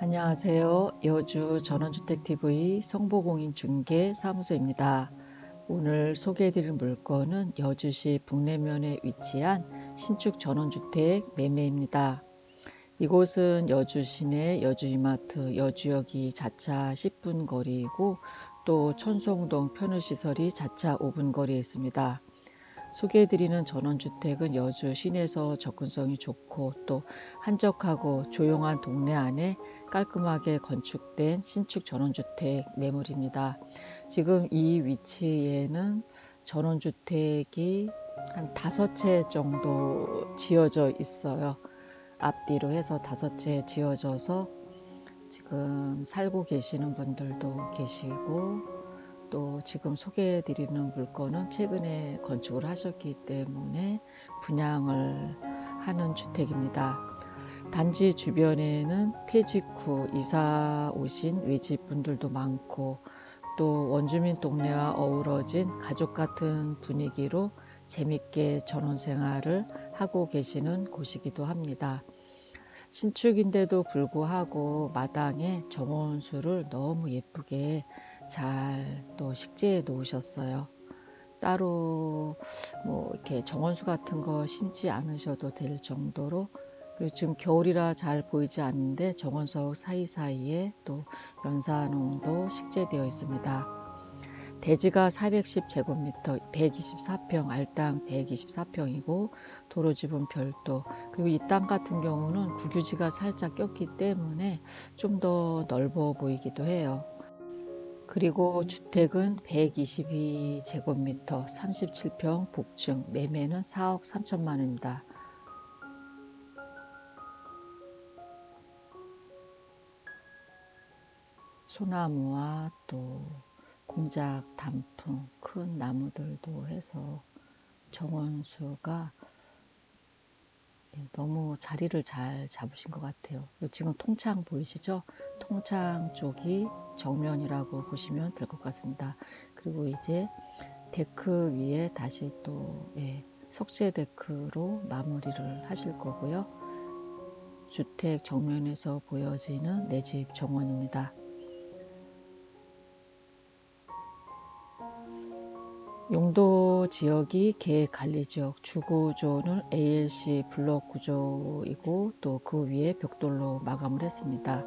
안녕하세요. 여주 전원주택TV 성보공인중개 사무소입니다. 오늘 소개해드릴 물건은 여주시 북내면에 위치한 신축 전원주택 매매입니다. 이곳은 여주 시내 여주이마트 여주역이 자차 10분 거리이고 또 천송동 편의시설이 자차 5분 거리에 있습니다. 소개해드리는 전원주택은 여주 시내에서 접근성이 좋고 또 한적하고 조용한 동네 안에 깔끔하게 건축된 신축 전원주택 매물입니다. 지금 이 위치에는 전원주택이 한 다섯 채 정도 지어져 있어요. 앞뒤로 해서 다섯 채 지어져서 지금 살고 계시는 분들도 계시고 또 지금 소개해 드리는 물건은 최근에 건축을 하셨기 때문에 분양을 하는 주택입니다. 단지 주변에는 퇴직 후 이사 오신 외집 분들도 많고 또 원주민 동네와 어우러진 가족 같은 분위기로 재밌게 전원 생활을 하고 계시는 곳이기도 합니다. 신축인데도 불구하고 마당에 정원수를 너무 예쁘게 잘 또 식재해 놓으셨어요. 따로 뭐 이렇게 정원수 같은 거 심지 않으셔도 될 정도로 그리고 지금 겨울이라 잘 보이지 않는데 정원석 사이사이에 또 연산홍도 식재되어 있습니다. 대지가 410제곱미터 124평 알땅 124평이고 도로집은 별도 그리고 이 땅 같은 경우는 국유지가 살짝 꼈기 때문에 좀 더 넓어 보이기도 해요. 그리고 주택은 122제곱미터 37평 복층 매매는 4억 3천만 원입니다. 소나무와 또 공작 단풍 큰 나무들도 해서 정원수가 예, 너무 자리를 잘 잡으신 것 같아요. 지금 통창 보이시죠? 통창 쪽이 정면이라고 보시면 될 것 같습니다. 그리고 이제 데크 위에 다시 또 예, 석재 데크로 마무리를 하실 거고요. 주택 정면에서 보여지는 내 집 정원입니다. 용도 지역이 계획 관리 지역 주구조는 ALC 블록 구조이고 또 그 위에 벽돌로 마감을 했습니다.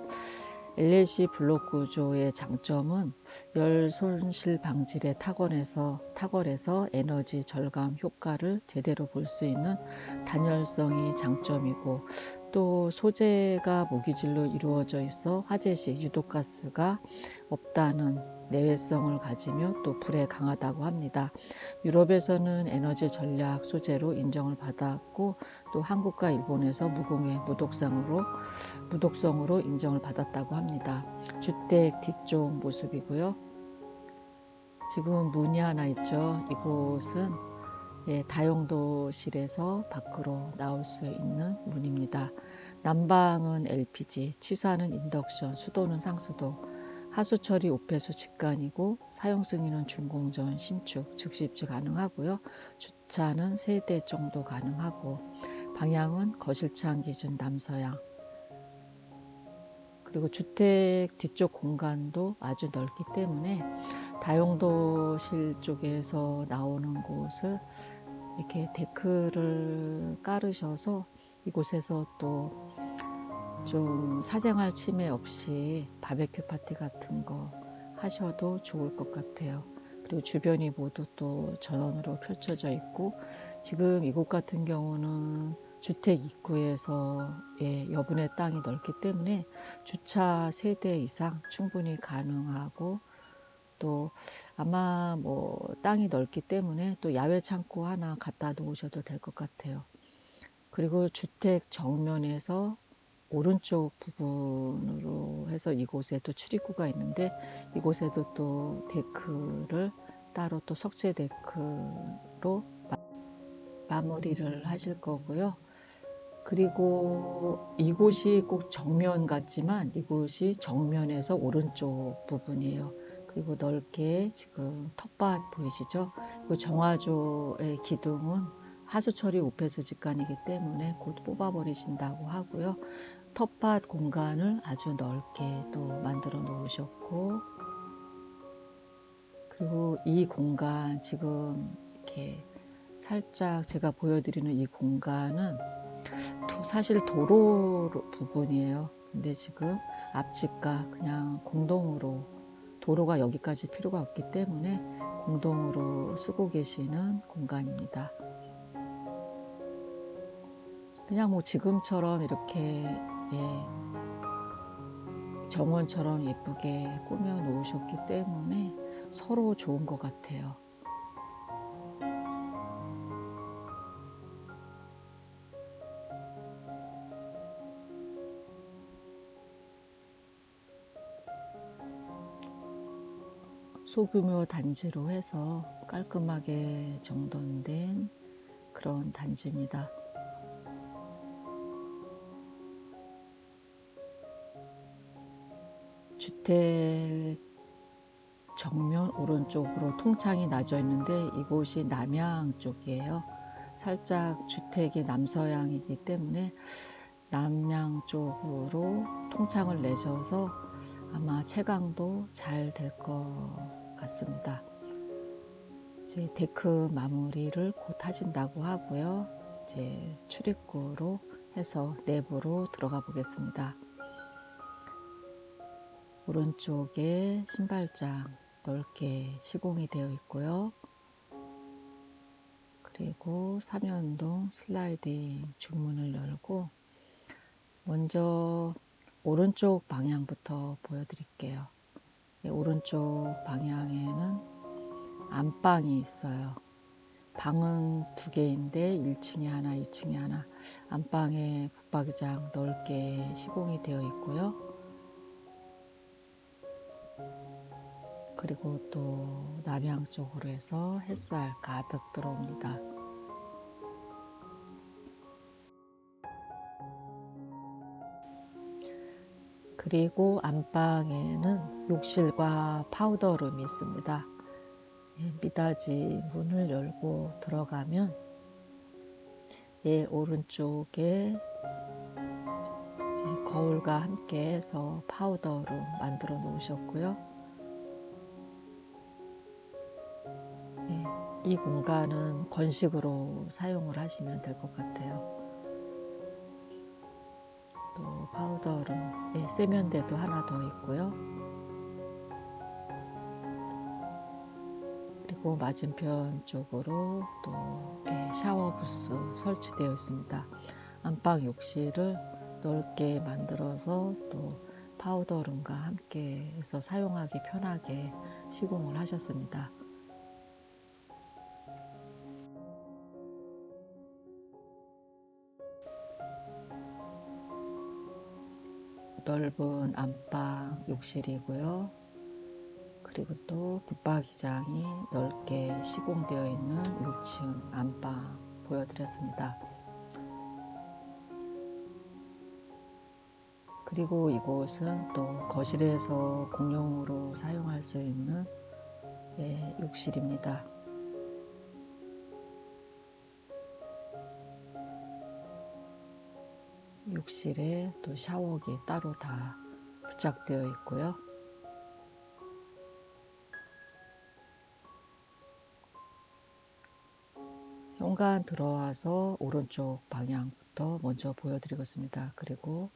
LLC 블록 구조의 장점은 열 손실 방지에 탁월해서 탁월해서 에너지 절감 효과를 제대로 볼 수 있는 단열성이 장점이고 또 소재가 무기질로 이루어져 있어 화재 시 유독가스가 없다는 내외성을 가지며 또 불에 강하다고 합니다. 유럽에서는 에너지 전략 소재로 인정을 받았고 또 한국과 일본에서 무공해 무독성으로 무독성으로 인정을 받았다고 합니다. 주택 뒤쪽 모습이고요. 지금 문이 하나 있죠. 이곳은 예, 다용도실에서 밖으로 나올 수 있는 문입니다. 난방은 LPG, 취사는 인덕션, 수도는 상수도, 하수 처리 오폐수 직관이고 사용 승인은 준공전, 신축, 즉시 입주 가능하고요. 주차는 3대 정도 가능하고 방향은 거실창 기준 남서양 그리고 주택 뒤쪽 공간도 아주 넓기 때문에 다용도실 쪽에서 나오는 곳을 이렇게 데크를 깔으셔서 이곳에서 또 좀 사생활 침해 없이 바베큐 파티 같은 거 하셔도 좋을 것 같아요. 그리고 주변이 모두 또 전원으로 펼쳐져 있고 지금 이곳 같은 경우는 주택 입구에서 예, 여분의 땅이 넓기 때문에 주차 세대 이상 충분히 가능하고 또 아마 뭐 땅이 넓기 때문에 또 야외 창고 하나 갖다 놓으셔도 될 것 같아요. 그리고 주택 정면에서 오른쪽 부분으로 해서 이곳에도 출입구가 있는데 이곳에도 또 데크를 따로 또 석재 데크로 마무리를 하실 거고요. 그리고 이곳이 꼭 정면 같지만 이곳이 정면에서 오른쪽 부분이에요. 그리고 넓게 지금 텃밭 보이시죠? 그 정화조의 기둥은 하수처리 우폐수 직관이기 때문에 곧 뽑아버리신다고 하고요. 텃밭 공간을 아주 넓게 또 만들어 놓으셨고 그리고 이 공간 지금 이렇게 살짝 제가 보여드리는 이 공간은 사실 도로 부분이에요. 근데 지금 앞집과 그냥 공동으로 도로가 여기까지 필요가 없기 때문에 공동으로 쓰고 계시는 공간입니다. 그냥 뭐 지금처럼 이렇게 예, 정원처럼 예쁘게 꾸며 놓으셨기 때문에 서로 좋은 것 같아요. 소규모 단지로 해서 깔끔하게 정돈된 그런 단지입니다. 주택 정면 오른쪽으로 통창이 나져 있는데 이곳이 남향 쪽이에요. 살짝 주택이 남서향이기 때문에 남향 쪽으로 통창을 내셔서 아마 채광도 잘 될 것 같습니다. 이제 데크 마무리를 곧 하신다고 하고요. 이제 출입구로 해서 내부로 들어가 보겠습니다. 오른쪽에 신발장 넓게 시공이 되어 있고요. 그리고 삼연동 슬라이딩 중문을 열고 먼저 오른쪽 방향부터 보여드릴게요. 네, 오른쪽 방향에는 안방이 있어요. 방은 두 개인데 1층에 하나, 2층에 하나. 안방에 붙박이장 넓게 시공이 되어 있고요. 그리고 또 남향 쪽으로 해서 햇살 가득 들어옵니다. 그리고 안방에는 욕실과 파우더룸이 있습니다. 예, 미닫이 문을 열고 들어가면 예, 오른쪽에 예, 거울과 함께 해서 파우더룸 만들어 놓으셨고요. 예, 이 공간은 건식으로 사용을 하시면 될 것 같아요. 또 파우더룸, 예, 세면대도 하나 더 있고요. 그리고 맞은편 쪽으로 또 예, 샤워 부스 설치되어 있습니다. 안방 욕실을 넓게 만들어서 또 파우더룸과 함께 해서 사용하기 편하게 시공을 하셨습니다. 넓은 안방 욕실이고요. 그리고 또 붙박이장이 넓게 시공되어 있는 1층 안방 보여드렸습니다. 그리고 이곳은 또 거실에서 공용으로 사용할 수 있는 예, 욕실입니다. 욕실에 또 샤워기 따로 다 부착되어 있고요. 현관 들어와서 오른쪽 방향부터 먼저 보여드리겠습니다. 그리고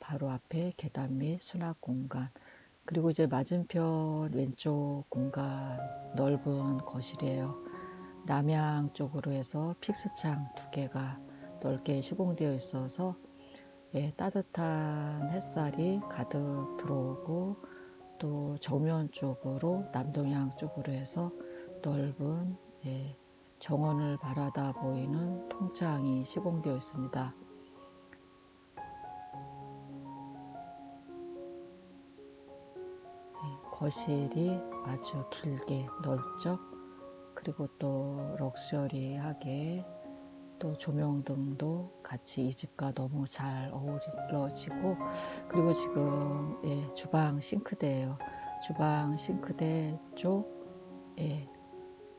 바로 앞에 계단 및 수납 공간 그리고 이제 맞은편 왼쪽 공간 넓은 거실이에요. 남향 쪽으로 해서 픽스창 두 개가 넓게 시공되어 있어서 예, 따뜻한 햇살이 가득 들어오고 또 정면 쪽으로 남동향 쪽으로 해서 넓은 예, 정원을 바라다 보이는 통창이 시공되어 있습니다. 예, 거실이 아주 길게 넓죠. 그리고 또 럭셔리하게 또 조명등도 같이 이 집과 너무 잘 어우러지고 그리고 지금 예, 주방 싱크대예요. 주방 싱크대 쪽 예,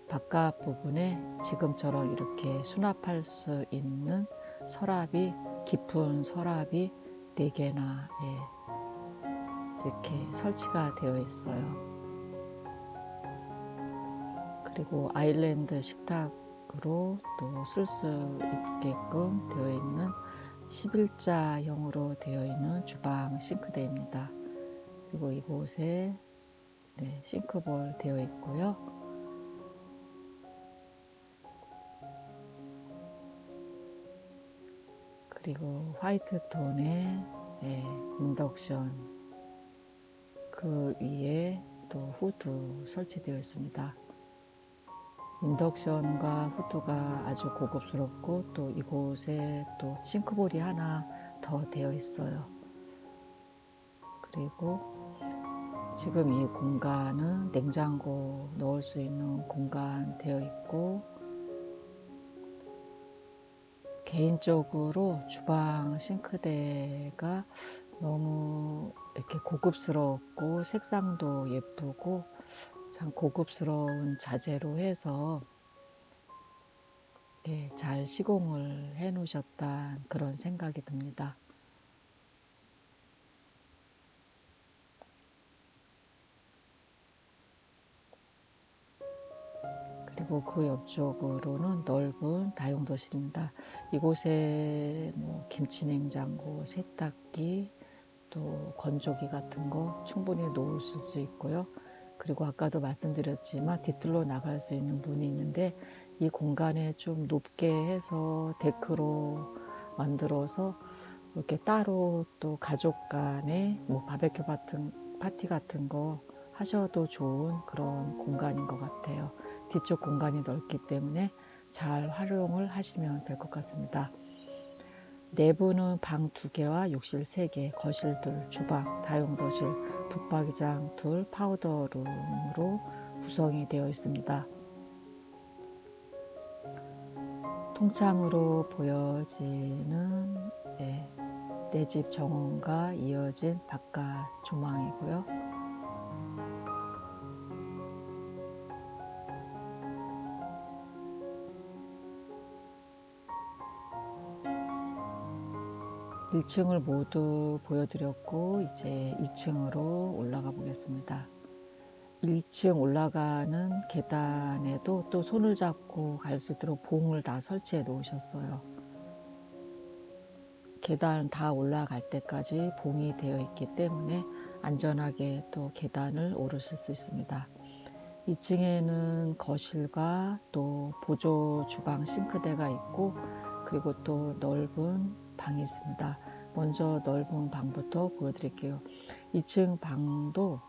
바깥 부분에 지금처럼 이렇게 수납할 수 있는 서랍이 깊은 서랍이 4개나 예, 이렇게 설치가 되어 있어요. 그리고 아일랜드 식탁 으로 또 쓸 수 있게끔 되어 있는 11자형으로 되어 있는 주방 싱크대입니다. 그리고 이곳에 네, 싱크볼 되어 있고요. 그리고 화이트 톤의 네, 인덕션 그 위에 또 후드 설치되어 있습니다. 인덕션과 후드가 아주 고급스럽고 또 이곳에 또 싱크볼이 하나 더 되어 있어요. 그리고 지금 이 공간은 냉장고 넣을 수 있는 공간 되어 있고 개인적으로 주방 싱크대가 너무 이렇게 고급스럽고 색상도 예쁘고 참 고급스러운 자재로 해서 예, 잘 시공을 해 놓으셨다 그런 생각이 듭니다. 그리고 그 옆쪽으로는 넓은 다용도실입니다. 이곳에 뭐 김치냉장고, 세탁기, 또 건조기 같은 거 충분히 놓을 수 있고요. 그리고 아까도 말씀드렸지만 뒤틀로 나갈 수 있는 문이 있는데 이 공간에 좀 높게 해서 데크로 만들어서 이렇게 따로 또 가족 간에 뭐 바베큐 같은 파티 같은 거 하셔도 좋은 그런 공간인 것 같아요. 뒤쪽 공간이 넓기 때문에 잘 활용을 하시면 될 것 같습니다. 내부는 방 두 개와 욕실 세 개, 거실 둘, 주방, 다용도실, 붙박이장 둘, 파우더룸으로 구성이 되어 있습니다. 통창으로 보여지는 네, 내집 정원과 이어진 바깥 조망이고요. 일 층을 모두 보여드렸고 이제 2층으로 올라가 보겠습니다. 1층 올라가는 계단에도 또 손을 잡고 갈 수 있도록 봉을 다 설치해 놓으셨어요. 계단 다 올라갈 때까지 봉이 되어 있기 때문에 안전하게 또 계단을 오르실 수 있습니다. 2층에는 거실과 또 보조 주방 싱크대가 있고 그리고 또 넓은 방이 있습니다. 먼저 넓은 방부터 보여드릴게요. 2층 방도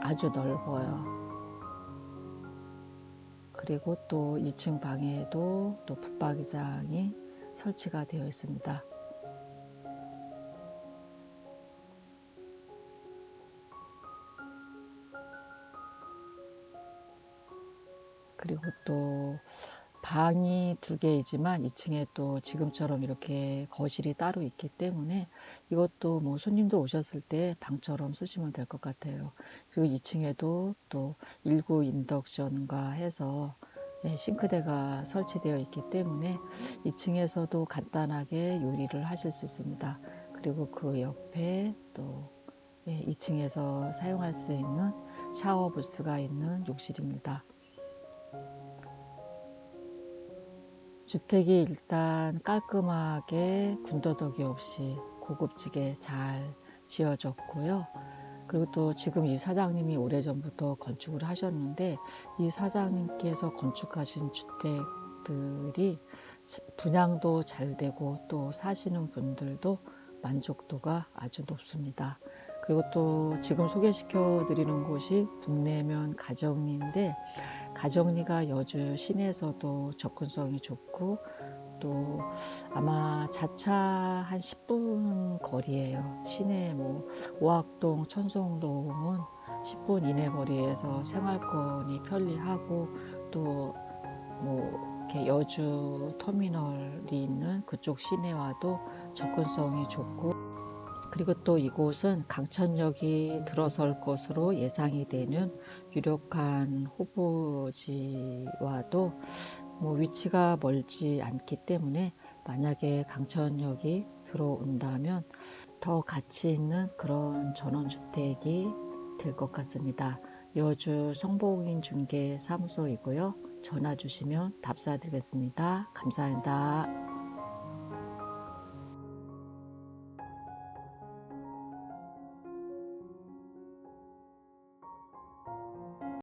아주 넓어요. 그리고 또 2층 방에도 또 붙박이장이 설치가 되어 있습니다. 그리고 또 방이 두 개이지만 2층에 또 지금처럼 이렇게 거실이 따로 있기 때문에 이것도 뭐 손님들 오셨을 때 방처럼 쓰시면 될 것 같아요. 그리고 2층에도 또 일구 인덕션과 해서 네, 싱크대가 설치되어 있기 때문에 2층에서도 간단하게 요리를 하실 수 있습니다. 그리고 그 옆에 또 2층에서 사용할 수 있는 샤워 부스가 있는 욕실입니다. 주택이 일단 깔끔하게 군더더기 없이 고급지게 잘 지어졌고요. 그리고 또 지금 이 사장님이 오래전부터 건축을 하셨는데 이 사장님께서 건축하신 주택들이 분양도 잘 되고 또 사시는 분들도 만족도가 아주 높습니다. 그리고 또 지금 소개시켜 드리는 곳이 북내면 가정리인데 가정리가 여주 시내에서도 접근성이 좋고 또 아마 자차 한 10분 거리예요. 시내 뭐 오학동, 천송동은 10분 이내 거리에서 생활권이 편리하고 또뭐 이렇게 여주 터미널이 있는 그쪽 시내와도 접근성이 좋고 그리고 또 이곳은 강천역이 들어설 것으로 예상이 되는 유력한 후보지와도 뭐 위치가 멀지 않기 때문에 만약에 강천역이 들어온다면 더 가치 있는 그런 전원주택이 될 것 같습니다. 여주 성복인 중개 사무소이고요. 전화 주시면 답사 드리겠습니다. 감사합니다.